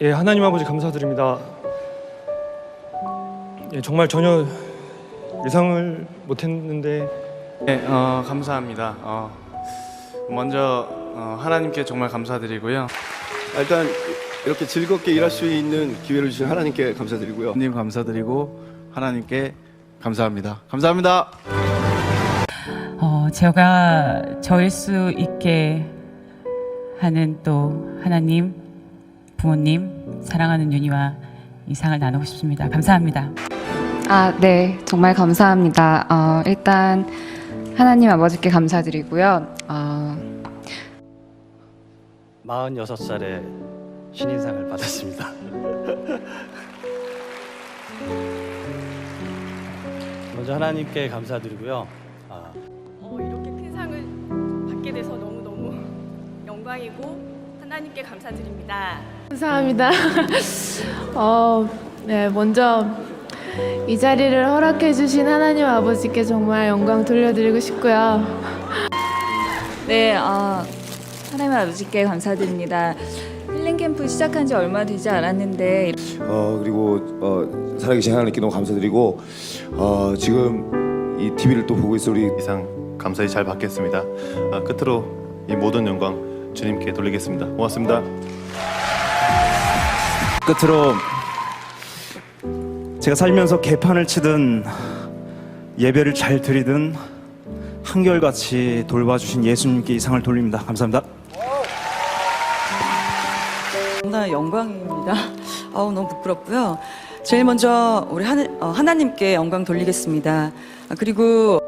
예, 하나님 아버지 감사드립니다. 예, 정말 전혀 예상을 못했는데 네, 어, 감사합니다. 어, 먼저 어, 하나님께 정말 감사드리고요. 일단 이렇게 즐겁게 일할 수 있는 기회를 주신 하나님께 감사드리고요. 님 감사드리고 하나님께 감사합니다. 감사합니다. 어, 제가 저일 수 있게 하는 또 하나님, 부모님, 사랑하는 윤희와 이 상을 나누고 싶습니다. 감사합니다. 아, 네. 정말 감사합니다. 어, 일단 하나님 아버지께 감사드리고요. 어, 46살에 신인상을 받았습니다. 먼저 하나님께 감사드리고요. 아, 어, 이렇게 큰 상을 받게 돼서 너무너무 영광이고 하나님께 감사드립니다. 감사합니다. 어, 네, 먼저 이 자리를 허락해 주신 하나님 아버지께 정말 영광 돌려드리고 싶고요. 네, 아, 하나님 아버지께 감사드립니다. 힐링 캠프 시작한 지 얼마 되지 않았는데 어 그리고 어 살아계신 하나님께 너무 감사드리고 어 지금 이 TV를 또 보고 있어 우리 이상 감사히 잘 받겠습니다. 아, 끝으로 이 모든 영광 주님께 돌리겠습니다. 고맙습니다. 끝으로 제가 살면서 개판을 치든 예배를 잘 드리든 한결같이 돌봐주신 예수님께 이 상을 돌립니다. 감사합니다. 정말 영광입니다. 아우 너무 부끄럽고요. 제일 먼저 우리 하나, 어, 하나님께 영광 돌리겠습니다. 아, 그리고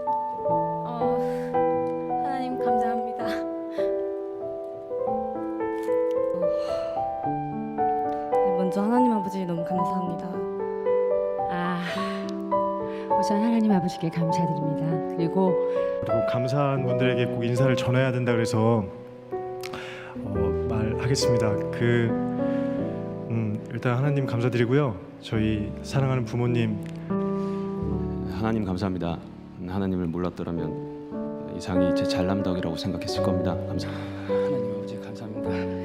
아버지 너무 감사합니다. 아, 우선 하나님 아버지께 감사드립니다. 그리고 그리고 감사한 분들에게 꼭 인사를 전해야 된다 그래서 어, 말하겠습니다. 그 음, 일단 하나님 감사드리고요. 저희 사랑하는 부모님 하나님 감사합니다. 하나님을 몰랐더라면 이 상이 제 잘남덕이라고 생각했을 겁니다. 감사합니다. 하나님 아버지 감사합니다.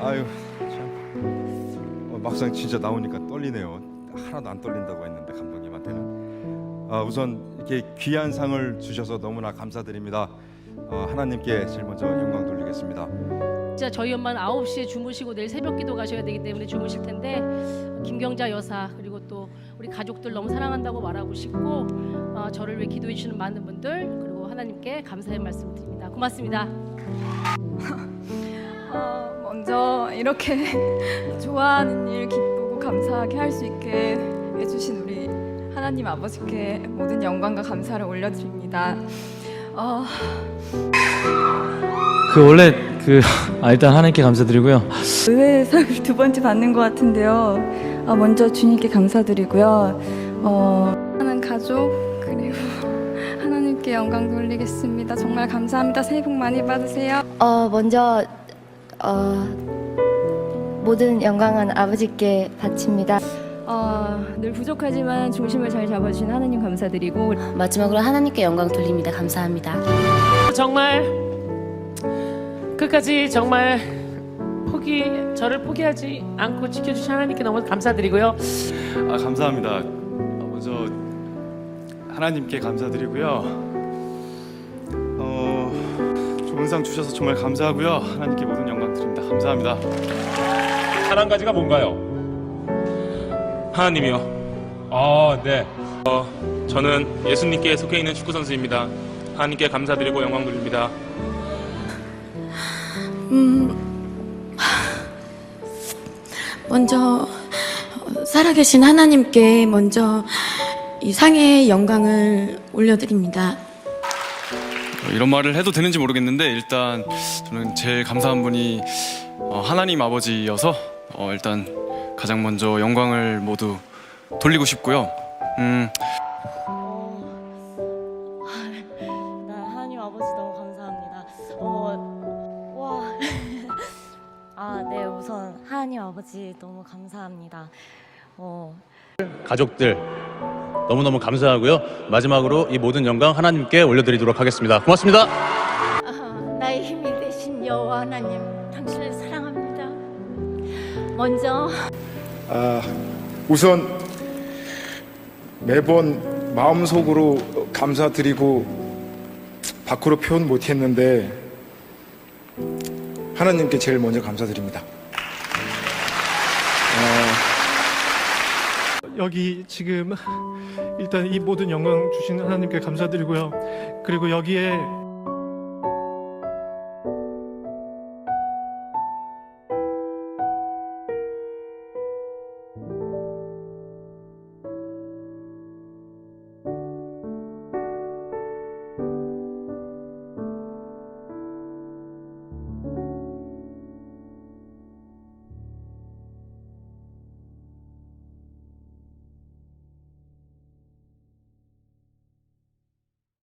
아유 참 어, 막상 진짜 나오니까 떨리네요. 하나도 안 떨린다고 했는데 감독님한테는 아, 우선 이렇게 귀한 상을 주셔서 너무나 감사드립니다. 어, 하나님께 제일 먼저 영광 돌리겠습니다. 진짜 저희 엄마는 9시에 주무시고 내일 새벽 기도 가셔야 되기 때문에 주무실 텐데 김경자 여사 그리고 또 우리 가족들 너무 사랑한다고 말하고 싶고 어, 저를 위해 기도해 주시는 많은 분들 그리고 하나님께 감사의 말씀 드립니다. 고맙습니다. 어, 먼저 이렇게 좋아하는 일 기쁘고 감사하게 할 수 있게 해주신 우리 하나님 아버지께 모든 영광과 감사를 올려드립니다. 어, 그 원래 그 아, 일단 하나님께 감사드리고요. 의외상을 두 번째 받는 것 같은데요. 아, 먼저 주님께 감사드리고요. 어, 하는 가족 그리고 하나님께 영광 돌리겠습니다. 정말 감사합니다. 새해 복 많이 받으세요. 어, 먼저 어, 모든 영광은 아버지께 바칩니다. 어, 늘 부족하지만 중심을 잘 잡아주신 하나님 감사드리고 마지막으로 하나님께 영광 돌립니다. 감사합니다. 정말 끝까지 정말 포기 저를 포기하지 않고 지켜주신 하나님께 너무 감사드리고요. 아, 감사합니다. 어, 먼저 하나님께 감사드리고요. 어, 좋은 상 주셔서 정말 감사하고요. 하나님께 모든 영광 드립니다. 감사합니다. 단한 가지가 뭔가요? 하나님이요. 아, 네. 어, 저는 예수님께 속해 있는 축구 선수입니다. 하나님께 감사드리고 영광 돌립니다. 먼저 살아계신 하나님께 먼저 이 상의 영광을 올려드립니다. 어, 이런 말을 해도 되는지 모르겠는데 일단 저는 제일 감사한 분이 어, 하나님 아버지여서 어, 일단 가장 먼저 영광을 모두 돌리고 싶고요. 음, 나 하나님 아버지 너무 감사합니다. 어, 와. 아. 어, 가족들 너무너무 감사하고요. 마지막으로 이 모든 영광 하나님께 올려드리도록 하겠습니다. 고맙습니다. 나의 힘이 되신 여호와 하나님 당신을 사랑합니다. 먼저 아, 우선 매번 마음속으로 감사드리고 밖으로 표현 못했는데 하나님께 제일 먼저 감사드립니다. 여기 지금 일단 이 모든 영광 주신 하나님께 감사드리고요. 그리고 여기에